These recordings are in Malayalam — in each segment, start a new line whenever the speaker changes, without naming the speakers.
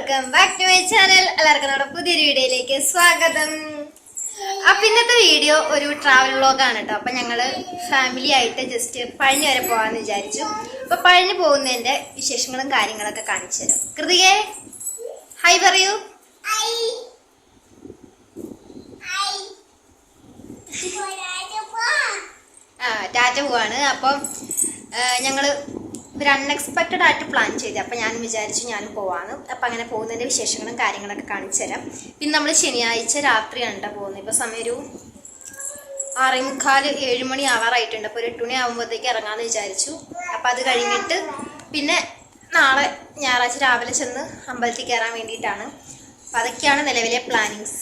Welcome back to my channel എല്ലാവർക്കും നമ്മുടെ പുതിയൊരു വീഡിയോയിലേക്ക് സ്വാഗതം. അപ്പൊ ഇന്നത്തെ വീഡിയോ ഒരു ട്രാവൽ വ്ളോഗാണ് കേട്ടോ. അപ്പൊ ഞങ്ങൾ ഫാമിലി ആയിട്ട് ജസ്റ്റ് പഴനി വരെ പോകാന്ന് വിചാരിച്ചു. അപ്പൊ പഴനി പോകുന്നതിന്റെ വിശേഷങ്ങളും കാര്യങ്ങളൊക്കെ കാണിച്ചു തരാം. കൃതിയെ ഹായ് പറയൂ. ആ ടാറ്റ പോവാണ്. അപ്പം ഞങ്ങൾ ഒരു അൺഎക്സ്പെക്റ്റഡ് ആയിട്ട് പ്ലാൻ ചെയ്തു. അപ്പം ഞാൻ വിചാരിച്ചു ഞാൻ പോവാന്ന്. അപ്പം അങ്ങനെ പോകുന്നതിന്റെ വിശേഷങ്ങളും കാര്യങ്ങളൊക്കെ കാണിച്ചു തരാം. പിന്നെ നമ്മൾ ശനിയാഴ്ച രാത്രിയാണ് ട്ടോ പോകുന്നത്. ഇപ്പോൾ സമയം ഒരു ആറേ മുക്കാൽ ഏഴ് മണി ആവാറായിട്ടുണ്ട്. അപ്പോൾ ഒരു എട്ട് മണി ആകുമ്പോഴത്തേക്ക് ഇറങ്ങാമെന്ന് വിചാരിച്ചു. അപ്പോൾ അത് കഴിഞ്ഞിട്ട് പിന്നെ നാളെ ഞായറാഴ്ച രാവിലെ ചെന്ന് അമ്പലത്തിൽ കയറാൻ വേണ്ടിയിട്ടാണ്. അപ്പം അതൊക്കെയാണ് നിലവിലെ പ്ലാനിങ്സ്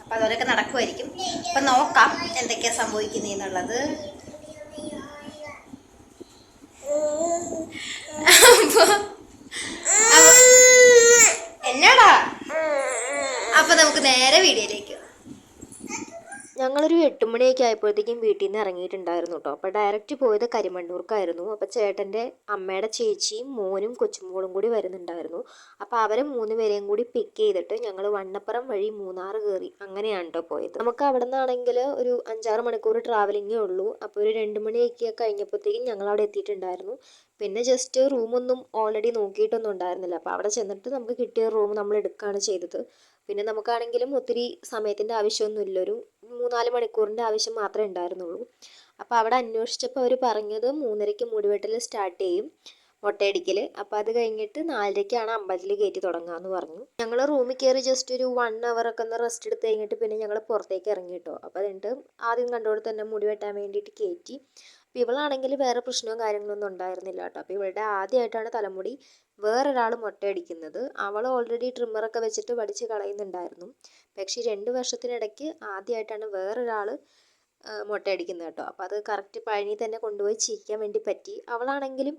അപ്പോൾ അതുപോലെയൊക്കെ നടക്കുമായിരിക്കും അപ്പം നോക്കാം എന്തൊക്കെയാണ് സംഭവിക്കുന്നതെന്നുള്ളത് അപ്പൊ നമുക്ക് നേരെ വീഡിയോയിലേക്ക്
ഞങ്ങളൊരു എട്ട് മണിയൊക്കെ ആയപ്പോഴത്തേക്കും വീട്ടിൽ നിന്ന് ഇറങ്ങിയിട്ടുണ്ടായിരുന്നു കേട്ടോ അപ്പോൾ ഡയറക്റ്റ് പോയത് കരിമണ്ണൂർക്കായിരുന്നു. അപ്പോൾ ചേട്ടന്റെ അമ്മയുടെ ചേച്ചിയും മോനും കൊച്ചുമോളും കൂടി വരുന്നുണ്ടായിരുന്നു. അപ്പോൾ അവരെ മൂന്ന് പേരെയും കൂടി പിക്ക് ചെയ്തിട്ട് ഞങ്ങൾ വണ്ണപ്പുറം വഴി മൂന്നാർ കയറി അങ്ങനെയാണ് കേട്ടോ പോയത്. നമുക്ക് അവിടെ നിന്നാണെങ്കിൽ ഒരു അഞ്ചാറ് മണിക്കൂർ ട്രാവലിങ്ങേ ഉള്ളൂ. അപ്പോൾ ഒരു രണ്ട് മണിയൊക്കെ കഴിഞ്ഞപ്പോഴത്തേക്കും ഞങ്ങൾ അവിടെ എത്തിയിട്ടുണ്ടായിരുന്നു. പിന്നെ ജസ്റ്റ് റൂമൊന്നും ഓൾറെഡി നോക്കിയിട്ടൊന്നും ഉണ്ടായിരുന്നില്ല. അപ്പോൾ അവിടെ ചെന്നിട്ട് നമുക്ക് കിട്ടിയ റൂം നമ്മൾ എടുക്കുകയാണ് ചെയ്തത്. പിന്നെ നമുക്കാണെങ്കിലും ഒത്തിരി സമയത്തിന്റെ ആവശ്യമൊന്നുമില്ല ഒരു മൂന്നാൽ മണിക്കൂറിന്റെ ആവശ്യം മാത്രമേ ഉണ്ടായിരുന്നുള്ളൂ. അപ്പോൾ അവിടെ അന്വേഷിച്ചപ്പോൾ അവർ പറഞ്ഞത് മൂന്നരയ്ക്ക് മുടിവെട്ടൽ സ്റ്റാർട്ട് ചെയ്യും മുട്ടയടിക്കൽ. അപ്പോൾ അത് കഴിഞ്ഞിട്ട് നാലരയ്ക്കാണ് അമ്പലത്തിൽ കയറ്റി തുടങ്ങാമെന്ന് പറഞ്ഞു. ഞങ്ങൾ റൂമിൽ കയറി ജസ്റ്റ് ഒരു വൺ അവർ ഒക്കെ ഒന്ന് റെസ്റ്റ് എടുത്ത് കഴിഞ്ഞിട്ട് പിന്നെ ഞങ്ങൾ പുറത്തേക്ക് ഇറങ്ങി കേട്ടോ. അപ്പോൾ എന്നിട്ട് ആദ്യം കണ്ടോടെ തന്നെ മുടി വെട്ടാൻ വേണ്ടിയിട്ട് കയറ്റി. അപ്പോൾ ഇവളാണെങ്കിൽ വേറെ പ്രശ്നവും കാര്യങ്ങളൊന്നും ഉണ്ടായിരുന്നില്ല കേട്ടോ. അപ്പോൾ ഇവളുടെ ആദ്യമായിട്ടാണ് തലമുടി വേറൊരാൾ മുട്ടയടിക്കുന്നത്. അവൾ ഓൾറെഡി ട്രിമ്മറൊക്കെ വെച്ചിട്ട് വടിച്ച് കളയുന്നുണ്ടായിരുന്നു. പക്ഷേ രണ്ട് വർഷത്തിനിടയ്ക്ക് ആദ്യമായിട്ടാണ് വേറൊരാൾ മുട്ടയടിക്കുന്നത് കേട്ടോ. അപ്പോൾ അത് കറക്റ്റ് പഴനി തന്നെ കൊണ്ടുപോയി ചീക്കാൻ വേണ്ടി പറ്റി. അവളാണെങ്കിലും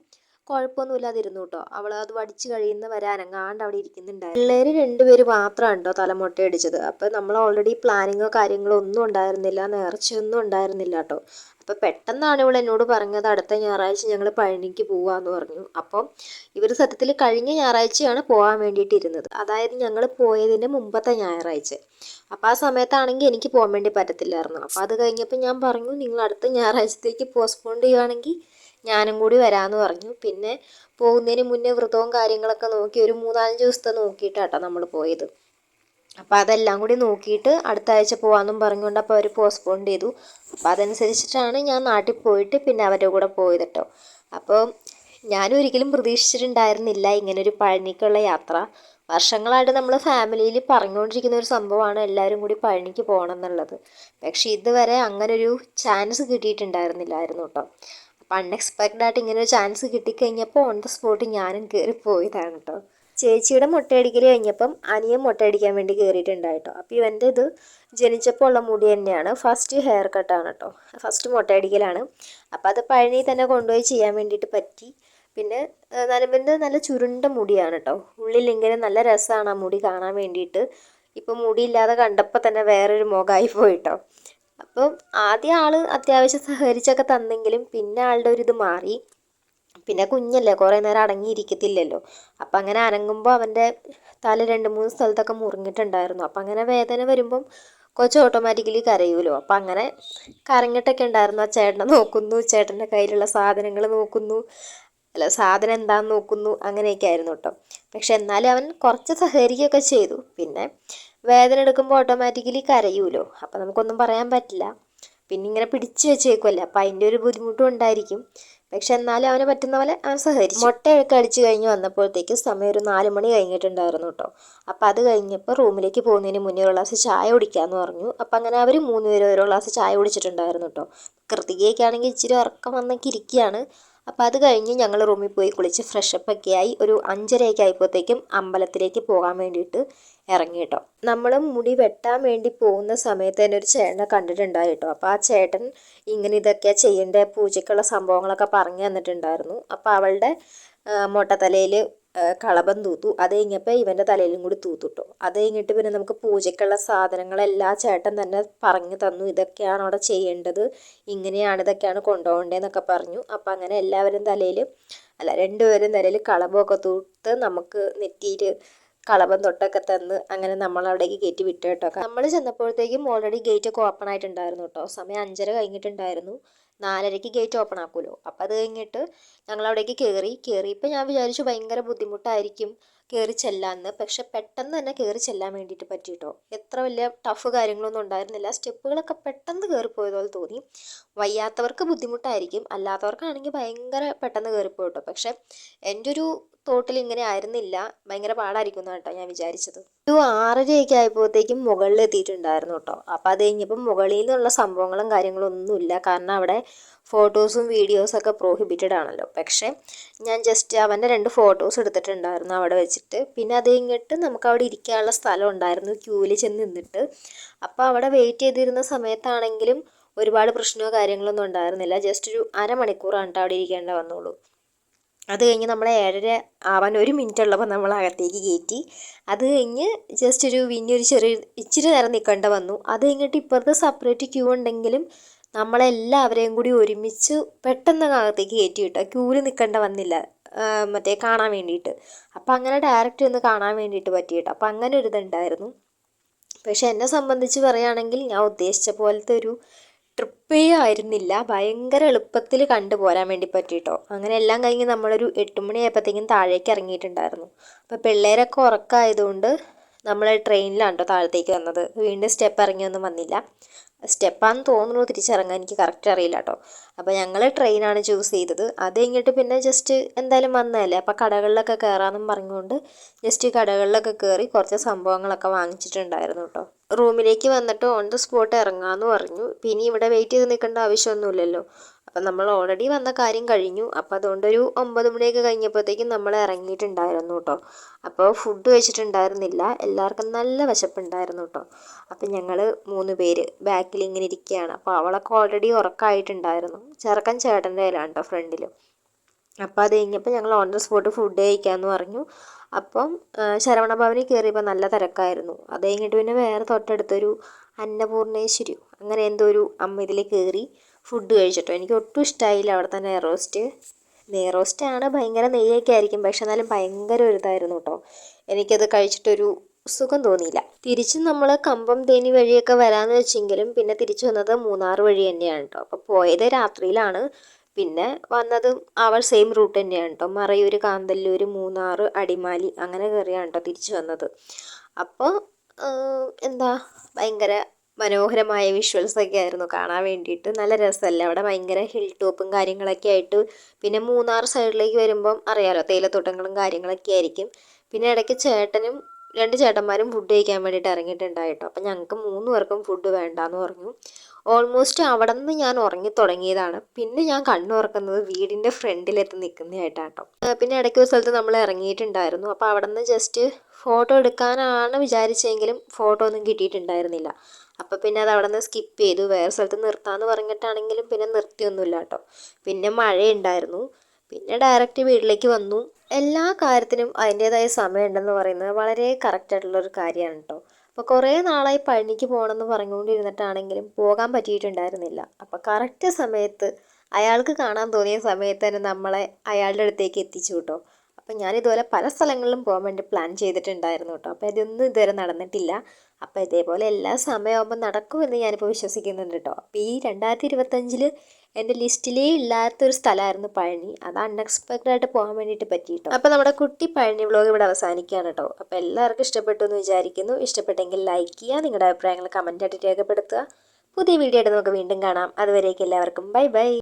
കുഴപ്പമൊന്നുമില്ലാതിരുന്നു കേട്ടോ. അവൾ അത് വടിച്ച് കഴിയുന്ന വരെ അനങ്ങാണ്ട് അവിടെ ഇരിക്കുന്നുണ്ടായിരുന്നു. പിള്ളേർ രണ്ടുപേര് മാത്രമാണ് കേട്ടോ തലമുട്ടയടിച്ചത് അപ്പോൾ നമ്മൾ ഓൾറെഡി പ്ലാനിങ്ങോ കാര്യങ്ങളോ ഒന്നും ഉണ്ടായിരുന്നില്ല നേർച്ചയൊന്നും ഉണ്ടായിരുന്നില്ല കേട്ടോ. അപ്പോൾ പെട്ടെന്നാണ് ഇവൾ എന്നോട് പറഞ്ഞത് അടുത്ത ഞായറാഴ്ച ഞങ്ങൾ പഴനിക്ക് പോവാന്ന് പറഞ്ഞു. അപ്പം ഇവർ സത്യത്തിൽ കഴിഞ്ഞ ഞായറാഴ്ചയാണ് പോകാൻ വേണ്ടിയിട്ട് ഇരുന്നത് അതായത് ഞങ്ങൾ പോയതിന് മുമ്പത്തെ ഞായറാഴ്ച. അപ്പോൾ ആ സമയത്താണെങ്കിൽ എനിക്ക് പോകാൻ വേണ്ടി പറ്റത്തില്ലായിരുന്നു. അപ്പോൾ അത് കഴിഞ്ഞപ്പോൾ ഞാൻ പറഞ്ഞു നിങ്ങൾ അടുത്ത ഞായറാഴ്ചത്തേക്ക് പോസ്റ്റ്പോൺ ചെയ്യുകയാണെങ്കിൽ ഞാനും കൂടി വരാമെന്ന് പറഞ്ഞു. പിന്നെ പോകുന്നതിന് മുന്നേ വ്രതവും കാര്യങ്ങളൊക്കെ നോക്കി ഒരു മൂന്നാലഞ്ച് ദിവസത്തെ നോക്കിയിട്ടാട്ടോ നമ്മൾ പോയത്. അപ്പോൾ അതെല്ലാം കൂടി നോക്കിയിട്ട് അടുത്ത ആഴ്ച പോകാമെന്നും പറഞ്ഞുകൊണ്ട് അപ്പോൾ അവർ പോസ്റ്റ്പോൺ ചെയ്തു. അപ്പോൾ അതനുസരിച്ചിട്ടാണ് ഞാൻ നാട്ടിൽ പോയിട്ട് പിന്നെ അവരുടെ കൂടെ പോയത് കേട്ടോ അപ്പോൾ ഞാനൊരിക്കലും പ്രതീക്ഷിച്ചിട്ടുണ്ടായിരുന്നില്ല ഇങ്ങനൊരു പഴനിക്കുള്ള യാത്ര. വർഷങ്ങളായിട്ട് നമ്മൾ ഫാമിലിയിൽ പറഞ്ഞുകൊണ്ടിരിക്കുന്ന ഒരു സംഭവമാണ് എല്ലാവരും കൂടി പഴനിക്ക് പോകണം എന്നുള്ളത്. പക്ഷേ ഇതുവരെ അങ്ങനൊരു ചാൻസ് കിട്ടിയിട്ടുണ്ടായിരുന്നില്ലായിരുന്നു കേട്ടോ അപ്പോൾ അൺഎക്സ്പെക്റ്റഡ് ആയിട്ട് ഇങ്ങനെ ഒരു ചാൻസ് കിട്ടിക്കഴിഞ്ഞപ്പോൾ ഓൺ ദ സ്പോട്ട് ഞാനും കയറി പോയതാണ് കേട്ടോ ചേച്ചിയുടെ മുട്ടയടിക്കൽ കഴിഞ്ഞപ്പം അനിയൻ മുട്ടയടിക്കാൻ വേണ്ടി കയറിയിട്ടുണ്ടായിട്ടോ അപ്പോൾ ഇവന്റെ ഇത് ജനിച്ചപ്പോൾ ഉള്ള മുടി തന്നെയാണ്. ഫസ്റ്റ് ഹെയർ കട്ടാണ് കേട്ടോ ഫസ്റ്റ് മുട്ടയടിക്കലാണ്. അപ്പോൾ അത് പഴനി തന്നെ കൊണ്ടുപോയി ചെയ്യാൻ വേണ്ടിയിട്ട് പറ്റി. പിന്നെ നനമ്പിന്റെ നല്ല ചുരുണ്ട മുടിയാണ് കേട്ടോ ഉള്ളിൽ ഇങ്ങനെ നല്ല രസമാണ് ആ മുടി കാണാൻ വേണ്ടിയിട്ട്. ഇപ്പം മുടിയില്ലാതെ കണ്ടപ്പോൾ തന്നെ വേറൊരു മുഖമായി പോയിട്ടോ അപ്പം ആദ്യം ആൾ അത്യാവശ്യം സഹകരിച്ചൊക്കെ തന്നെങ്കിലും പിന്നെ ആളുടെ ഒരു ഇത് മാറി. പിന്നെ കുഞ്ഞല്ലേ കുറേ നേരം അടങ്ങിയിരിക്കത്തില്ലല്ലോ. അപ്പം അങ്ങനെ അനങ്ങുമ്പോൾ അവന്റെ തല രണ്ട് മൂന്ന് സ്ഥലത്തൊക്കെ മുറിഞ്ഞിട്ടുണ്ടായിരുന്നു. അപ്പം അങ്ങനെ വേദന വരുമ്പം കൊച്ചു ഓട്ടോമാറ്റിക്കലി കരയൂലോ. അപ്പം അങ്ങനെ കരഞ്ഞിട്ടൊക്കെ ഉണ്ടായിരുന്നു. ആ ചേട്ടനെ നോക്കുന്നു ചേട്ടന്റെ കയ്യിലുള്ള സാധനങ്ങൾ നോക്കുന്നു അല്ല സാധനം എന്താന്ന് നോക്കുന്നു അങ്ങനെയൊക്കെ ആയിരുന്നു കേട്ടോ പക്ഷെ എന്നാലും അവൻ കുറച്ച് സഹകരിക്കുകയൊക്കെ ചെയ്തു. പിന്നെ വേദന എടുക്കുമ്പോൾ ഓട്ടോമാറ്റിക്കലി കരയൂലോ. അപ്പം നമുക്കൊന്നും പറയാൻ പറ്റില്ല. പിന്നെ ഇങ്ങനെ പിടിച്ചു വെച്ചേക്കുമല്ല അപ്പം അതിന്റെ ഒരു ബുദ്ധിമുട്ടും ഉണ്ടായിരിക്കും. പക്ഷെ എന്നാലും അവനെ പറ്റുന്ന പോലെ അവൻ സഹകരിച്ചു. മുട്ടയൊക്കെ അടിച്ചു കഴിഞ്ഞ് വന്നപ്പോഴത്തേക്ക് സമയം ഒരു നാല് മണി കഴിഞ്ഞിട്ടുണ്ടായിരുന്നു കേട്ടോ അപ്പം അത് കഴിഞ്ഞപ്പോൾ റൂമിലേക്ക് പോകുന്നതിന് മുന്നേ ഒരു ഗ്ലാസ് ചായ കുടിക്കാമെന്ന് പറഞ്ഞു. അപ്പം അങ്ങനെ അവർ മൂന്ന് പേരും ഓരോ ഗ്ലാസ് ചായ കുടിച്ചിട്ടുണ്ടായിരുന്നു കേട്ടോ കൃതികയൊക്കെ ആണെങ്കിൽ ഇച്ചിരി ഉറക്കം വന്നൊക്കെ ഇരിക്കുകയാണ് അപ്പോൾ അത് കഴിഞ്ഞ് ഞങ്ങൾ റൂമിൽ പോയി കുളിച്ച് ഫ്രഷപ്പ് ഒക്കെ ആയി ഒരു അഞ്ചരയൊക്കെ ആയപ്പോഴത്തേക്കും അമ്പലത്തിലേക്ക് പോകാൻ വേണ്ടിയിട്ട് ഇറങ്ങി കേട്ടോ നമ്മൾ മുടി വെട്ടാൻ വേണ്ടി പോകുന്ന സമയത്ത് തന്നെ ഒരു ചേട്ടനെ കണ്ടിട്ടുണ്ടായി കേട്ടോ അപ്പോൾ ആ ചേട്ടൻ ഇങ്ങനെ ഇതൊക്കെ ചെയ്യേണ്ട പൂജയ്ക്കുള്ള സംഭവങ്ങളൊക്കെ പറഞ്ഞു തന്നിട്ടുണ്ടായിരുന്നു. അപ്പോൾ അവളുടെ മൊട്ടത്തലയിൽ കളഭം തൂത്തു. അത് കഴിഞ്ഞപ്പോൾ ഇവന്റെ തലയിലും കൂടി തൂത്തുട്ടോ. അത് കഴിഞ്ഞിട്ട് പിന്നെ നമുക്ക് പൂജയ്ക്കുള്ള സാധനങ്ങളെല്ലാം ചേട്ടൻ തന്നെ പറഞ്ഞു തന്നു. ഇതൊക്കെയാണ് അവിടെ ചെയ്യേണ്ടത്. ഇങ്ങനെയാണ് ഇതൊക്കെയാണ് കൊണ്ടുപോകേണ്ടതെന്നൊക്കെ പറഞ്ഞു. അപ്പം അങ്ങനെ എല്ലാവരും തലയിൽ അല്ല രണ്ടുപേരും തലയിൽ കളപമൊക്കെ തൂത്ത് നമുക്ക് നെറ്റിയിൽ കളഭം തൊട്ടൊക്കെ തന്ന് അങ്ങനെ നമ്മൾ അവിടേക്ക് ഗേറ്റ് വിട്ടു കേട്ടോ. നമ്മൾ ചെന്നപ്പോഴത്തേക്കും ഓൾറെഡി ഗേറ്റ് ഒക്കെ ഓപ്പൺ ആയിട്ടുണ്ടായിരുന്നു കേട്ടോ. സമയം അഞ്ചര കഴിഞ്ഞിട്ടുണ്ടായിരുന്നു. നാലരയ്ക്ക് ഗേറ്റ് ഓപ്പൺ ആക്കുമല്ലോ. അപ്പം അത് കഴിഞ്ഞിട്ട് ഞങ്ങൾ അവിടേക്ക് കയറി കയറിയപ്പോൾ ഞാൻ വിചാരിച്ചു ഭയങ്കര ബുദ്ധിമുട്ടായിരിക്കും. കയറി ചെല്ലാന്ന്. പക്ഷെ പെട്ടെന്ന് തന്നെ കയറി ചെല്ലാൻ വേണ്ടിയിട്ട് പറ്റിയിട്ടോ എത്ര വലിയ ടഫ് കാര്യങ്ങളൊന്നും ഉണ്ടായിരുന്നില്ല. സ്റ്റെപ്പുകളൊക്കെ പെട്ടെന്ന് കയറിപ്പോയതുപോലെ തോന്നി. വയ്യാത്തവർക്ക് ബുദ്ധിമുട്ടായിരിക്കും. അല്ലാത്തവർക്കാണെങ്കിൽ ഭയങ്കര പെട്ടെന്ന് കയറിപ്പോയിട്ടോ പക്ഷെ എന്റെ ഒരു തോട്ടിൽ ഇങ്ങനെ ആയിരുന്നില്ല. ഭയങ്കര പാടായിരിക്കും കേട്ടോ ഞാൻ വിചാരിച്ചത്. ഒരു ആറരയൊക്കെ ആയപ്പോഴത്തേക്കും മുകളിൽ എത്തിയിട്ടുണ്ടായിരുന്നു കേട്ടോ. അപ്പം അത് കഴിഞ്ഞപ്പം മുകളിൽ നിന്നുള്ള സംഭവങ്ങളും കാര്യങ്ങളും ഒന്നുമില്ല കാരണം അവിടെ ഫോട്ടോസും വീഡിയോസും ഒക്കെ പ്രോഹിബിറ്റഡ് ആണല്ലോ. പക്ഷേ ഞാൻ ജസ്റ്റ് അവന്റെ രണ്ട് ഫോട്ടോസ് എടുത്തിട്ടുണ്ടായിരുന്നു അവിടെ വെച്ചിട്ട്. പിന്നെ അത് കഴിഞ്ഞിട്ട് നമുക്ക് അവിടെ ഇരിക്കാനുള്ള സ്ഥലം ഉണ്ടായിരുന്നു ക്യൂവിൽ ചെന്ന് നിന്നിട്ട്. അപ്പോൾ അവിടെ വെയിറ്റ് ചെയ്തിരുന്ന സമയത്താണെങ്കിലും ഒരുപാട് പ്രശ്നമോ കാര്യങ്ങളൊന്നും ഉണ്ടായിരുന്നില്ല. ജസ്റ്റ് ഒരു അരമണിക്കൂറാണ് അവിടെ ഇരിക്കേണ്ട വന്നുള്ളൂ. അത് കഴിഞ്ഞ് നമ്മൾ ഏഴര ആവാൻ ഒരു മിനിറ്റ് ഉള്ളപ്പോൾ നമ്മൾ അകത്തേക്ക് കയറ്റി അത് കഴിഞ്ഞ് ജസ്റ്റ് ഒരു ഒരു ചെറിയ ഇച്ചിരി നേരം നിൽക്കേണ്ട വന്നു. അത് കഴിഞ്ഞിട്ട് ഇപ്പുറത്ത് സെപ്പറേറ്റ് ക്യൂ ഉണ്ടെങ്കിലും നമ്മളെല്ലാവരെയും കൂടി ഒരുമിച്ച് പെട്ടെന്ന് അകത്തേക്ക് കയറ്റി വിട്ടു ക്യൂവിൽ നിൽക്കേണ്ട വന്നില്ല മറ്റേ കാണാൻ വേണ്ടിയിട്ട്. അപ്പം അങ്ങനെ ഡയറക്റ്റ് ഒന്ന് കാണാൻ വേണ്ടിയിട്ട് പറ്റിയിട്ട്. അപ്പം അങ്ങനെ ഒരു ഇതുണ്ടായിരുന്നു. പക്ഷെ എന്നെ സംബന്ധിച്ച് പറയുകയാണെങ്കിൽ ഞാൻ ഉദ്ദേശിച്ച പോലത്തെ ഒരു ട്രിപ്പേ ആയിരുന്നില്ല. ഭയങ്കര എളുപ്പത്തിൽ കണ്ടു പോരാൻ വേണ്ടി പറ്റിയിട്ടോ. അങ്ങനെ എല്ലാം കഴിഞ്ഞ് നമ്മളൊരു എട്ട് മണിയായപ്പോഴത്തേക്കും താഴേക്ക് ഇറങ്ങിയിട്ടുണ്ടായിരുന്നു. അപ്പോൾ പിള്ളേരൊക്കെ ഉറക്കമായതുകൊണ്ട് നമ്മൾ ട്രെയിനിലാണ് താഴത്തേക്ക് വന്നത്. വീണ്ടും സ്റ്റെപ്പ് ഇറങ്ങിയൊന്നും വന്നില്ല. സ്റ്റെപ്പാന്ന് തോന്നുന്നു തിരിച്ചിറങ്ങാൻ എനിക്ക് കറക്റ്റ് അറിയില്ല കേട്ടോ അപ്പോൾ ഞങ്ങൾ ട്രെയിനാണ് ചൂസ് ചെയ്തത്. അത് കഴിഞ്ഞിട്ട് പിന്നെ ജസ്റ്റ് എന്തായാലും വന്നതല്ലേ. അപ്പോൾ കടകളിലൊക്കെ കയറാമെന്നും പറഞ്ഞുകൊണ്ട് ജസ്റ്റ് കടകളിലൊക്കെ കയറി കുറച്ച് സംഭവങ്ങളൊക്കെ വാങ്ങിച്ചിട്ടുണ്ടായിരുന്നു കേട്ടോ റൂമിലേക്ക് വന്നിട്ട് ഓൺ ദ സ്പോട്ട് ഇറങ്ങാമെന്ന് പറഞ്ഞു. പിന്നെ ഇവിടെ വെയിറ്റ് ചെയ്ത് നിൽക്കേണ്ട ആവശ്യമൊന്നുമില്ലല്ലോ. അപ്പം നമ്മൾ ഓൾറെഡി വന്ന കാര്യം കഴിഞ്ഞു. അപ്പോൾ അതുകൊണ്ടൊരു ഒമ്പത് മണിയൊക്കെ കഴിഞ്ഞപ്പോഴത്തേക്കും നമ്മൾ ഇറങ്ങിയിട്ടുണ്ടായിരുന്നു കേട്ടോ അപ്പോൾ ഫുഡ് വെച്ചിട്ടുണ്ടായിരുന്നില്ല. എല്ലാവർക്കും നല്ല വിശപ്പുണ്ടായിരുന്നു കേട്ടോ അപ്പം ഞങ്ങൾ മൂന്ന് പേര് ബാക്കിൽ ഇങ്ങനെ ഇരിക്കുകയാണ്. അപ്പോൾ അവളൊക്കെ ഓൾറെഡി ഉറക്കമായിട്ടുണ്ടായിരുന്നു ചെറുക്കൻ ചേട്ടന്റെ കയ്യിലാണ് കേട്ടോ ഫ്രണ്ടിൽ അപ്പോൾ അത് കഴിഞ്ഞപ്പോൾ ഞങ്ങൾ ഓൺ ദ സ്പോട്ട് ഫുഡ് കഴിക്കാമെന്ന് പറഞ്ഞു. അപ്പം ശരവണ ഭവനിൽ കയറിയപ്പോൾ നല്ല തിരക്കായിരുന്നു. അത് കഴിഞ്ഞിട്ട് പിന്നെ വേറെ തൊട്ടടുത്തൊരു അന്നപൂർണേശ്വരി അങ്ങനെ എന്തോ ഒരു അമ്മ ഇതിൽ കയറി ഫുഡ് കഴിച്ചിട്ടോ. എനിക്ക് ഒട്ടും ഇഷ്ടമായില്ല അവിടുത്തെ നെയ്റോസ്റ്റ് നെയ്റോസ്റ്റ് ആണ് ഭയങ്കര നെയ്യൊക്കെ ആയിരിക്കും പക്ഷെ എന്നാലും ഭയങ്കര ഒരു ഇതായിരുന്നു കേട്ടോ എനിക്കത് കഴിച്ചിട്ടൊരു സുഖം തോന്നിയില്ല. തിരിച്ച് നമ്മൾ കമ്പം തേനി വഴിയൊക്കെ വരാമെന്ന് വെച്ചെങ്കിലും പിന്നെ തിരിച്ചു വന്നത് മൂന്നാർ വഴി തന്നെയാണ് കേട്ടോ അപ്പോൾ പോയത് രാത്രിയിലാണ്. പിന്നെ വന്നതും അവർ സെയിം റൂട്ട് തന്നെയാണ് കേട്ടോ മറയൂർ കാന്തല്ലൂർ മൂന്നാർ അടിമാലി അങ്ങനെ കയറിയാണ് കേട്ടോ തിരിച്ചു വന്നത്. അപ്പോൾ എന്താ ഭയങ്കര മനോഹരമായ വിഷ്വൽസ് ഒക്കെ ആയിരുന്നു കാണാൻ വേണ്ടിയിട്ട്. നല്ല രസമല്ലേ? അവിടെ ഭയങ്കര ഹിൽ ടോപ്പും കാര്യങ്ങളൊക്കെ ആയിട്ട്. പിന്നെ മൂന്നാർ സൈഡിലേക്ക് വരുമ്പം അറിയാലോ തേയിലത്തോട്ടങ്ങളും കാര്യങ്ങളൊക്കെ ആയിരിക്കും. പിന്നെ ഇടയ്ക്ക് ചേട്ടനും രണ്ട് ചേട്ടന്മാരും ഫുഡ് കഴിക്കാൻ വേണ്ടിയിട്ട് ഇറങ്ങിയിട്ടുണ്ടായിട്ടോ അപ്പം ഞങ്ങൾക്ക് മൂന്ന് പേർക്കും ഫുഡ് വേണ്ടാന്ന് പറഞ്ഞു. ഓൾമോസ്റ്റ് അവിടെ നിന്ന് ഞാൻ ഉറങ്ങി തുടങ്ങിയതാണ്. പിന്നെ ഞാൻ കണ്ണുറക്കുന്നത് വീടിന്റെ ഫ്രണ്ടിലെത്തി നിൽക്കുന്നതായിട്ടാട്ടോ പിന്നെ ഇടയ്ക്ക് ഒരു സ്ഥലത്ത് നമ്മൾ ഇറങ്ങിയിട്ടുണ്ടായിരുന്നു. അപ്പോൾ അവിടെ നിന്ന് ജസ്റ്റ് ഫോട്ടോ എടുക്കാനാണ് വിചാരിച്ചെങ്കിലും ഫോട്ടോ ഒന്നും കിട്ടിയിട്ടുണ്ടായിരുന്നില്ല. അപ്പോൾ പിന്നെ അത് അവിടെ നിന്ന് സ്കിപ്പ് ചെയ്തു. വേറെ സ്ഥലത്ത് നിർത്താമെന്ന് പറഞ്ഞിട്ടാണെങ്കിലും പിന്നെ നിർത്തിയൊന്നുമില്ല കേട്ടോ പിന്നെ മഴയുണ്ടായിരുന്നു. പിന്നെ ഡയറക്റ്റ് വീട്ടിലേക്ക് വന്നു. എല്ലാ കാര്യത്തിനും അതിന്റേതായ സമയമുണ്ടെന്ന് പറയുന്നത് വളരെ കറക്റ്റ് ആയിട്ടുള്ളൊരു കാര്യമാണ് കേട്ടോ അപ്പോൾ കുറേ നാളായി പഴനിക്ക് പോകണമെന്ന് പറഞ്ഞുകൊണ്ടിരുന്നിട്ടാണെങ്കിലും പോകാൻ പറ്റിയിട്ടുണ്ടായിരുന്നില്ല. അപ്പോൾ കറക്റ്റ് സമയത്ത് അയാൾക്ക് കാണാൻ തോന്നിയ സമയത്ത് തന്നെ നമ്മളെ അയാളുടെ അടുത്തേക്ക് എത്തിച്ചു കേട്ടോ അപ്പം ഞാൻ ഇതുപോലെ പല സ്ഥലങ്ങളിലും പോകാൻ വേണ്ടി പ്ലാൻ ചെയ്തിട്ടുണ്ടായിരുന്നു കേട്ടോ അപ്പോൾ ഇതൊന്നും ഇതുവരെ നടന്നിട്ടില്ല. അപ്പോൾ ഇതേപോലെ എല്ലാ സമയമാകുമ്പോൾ നടക്കുമെന്ന് ഞാനിപ്പോൾ വിശ്വസിക്കുന്നുണ്ട് കേട്ടോ അപ്പോൾ ഈ രണ്ടായിരത്തി ഇരുപത്തഞ്ചിൽ എന്റെ ലിസ്റ്റിലേ ഇല്ലാത്തൊരു സ്ഥലമായിരുന്നു പഴനി. അത് അൺഎക്സ്പെക്റ്റഡ് ആയിട്ട് പോകാൻ വേണ്ടിയിട്ട് പറ്റിയിട്ടോ അപ്പോൾ നമ്മുടെ കുട്ടി പഴനി വ്ലോഗ് ഇവിടെ അവസാനിക്കുകയാണ് കേട്ടോ അപ്പോൾ എല്ലാവർക്കും ഇഷ്ടപ്പെട്ടു എന്ന് വിചാരിക്കുന്നു. ഇഷ്ടപ്പെട്ടെങ്കിൽ ലൈക്ക് ചെയ്യുക നിങ്ങളുടെ അഭിപ്രായങ്ങൾ കമന്റായിട്ട് രേഖപ്പെടുത്തുക. പുതിയ വീഡിയോ ആയിട്ട് നമുക്ക് വീണ്ടും കാണാം. അതുവരേക്കും എല്ലാവർക്കും ബൈ ബൈ.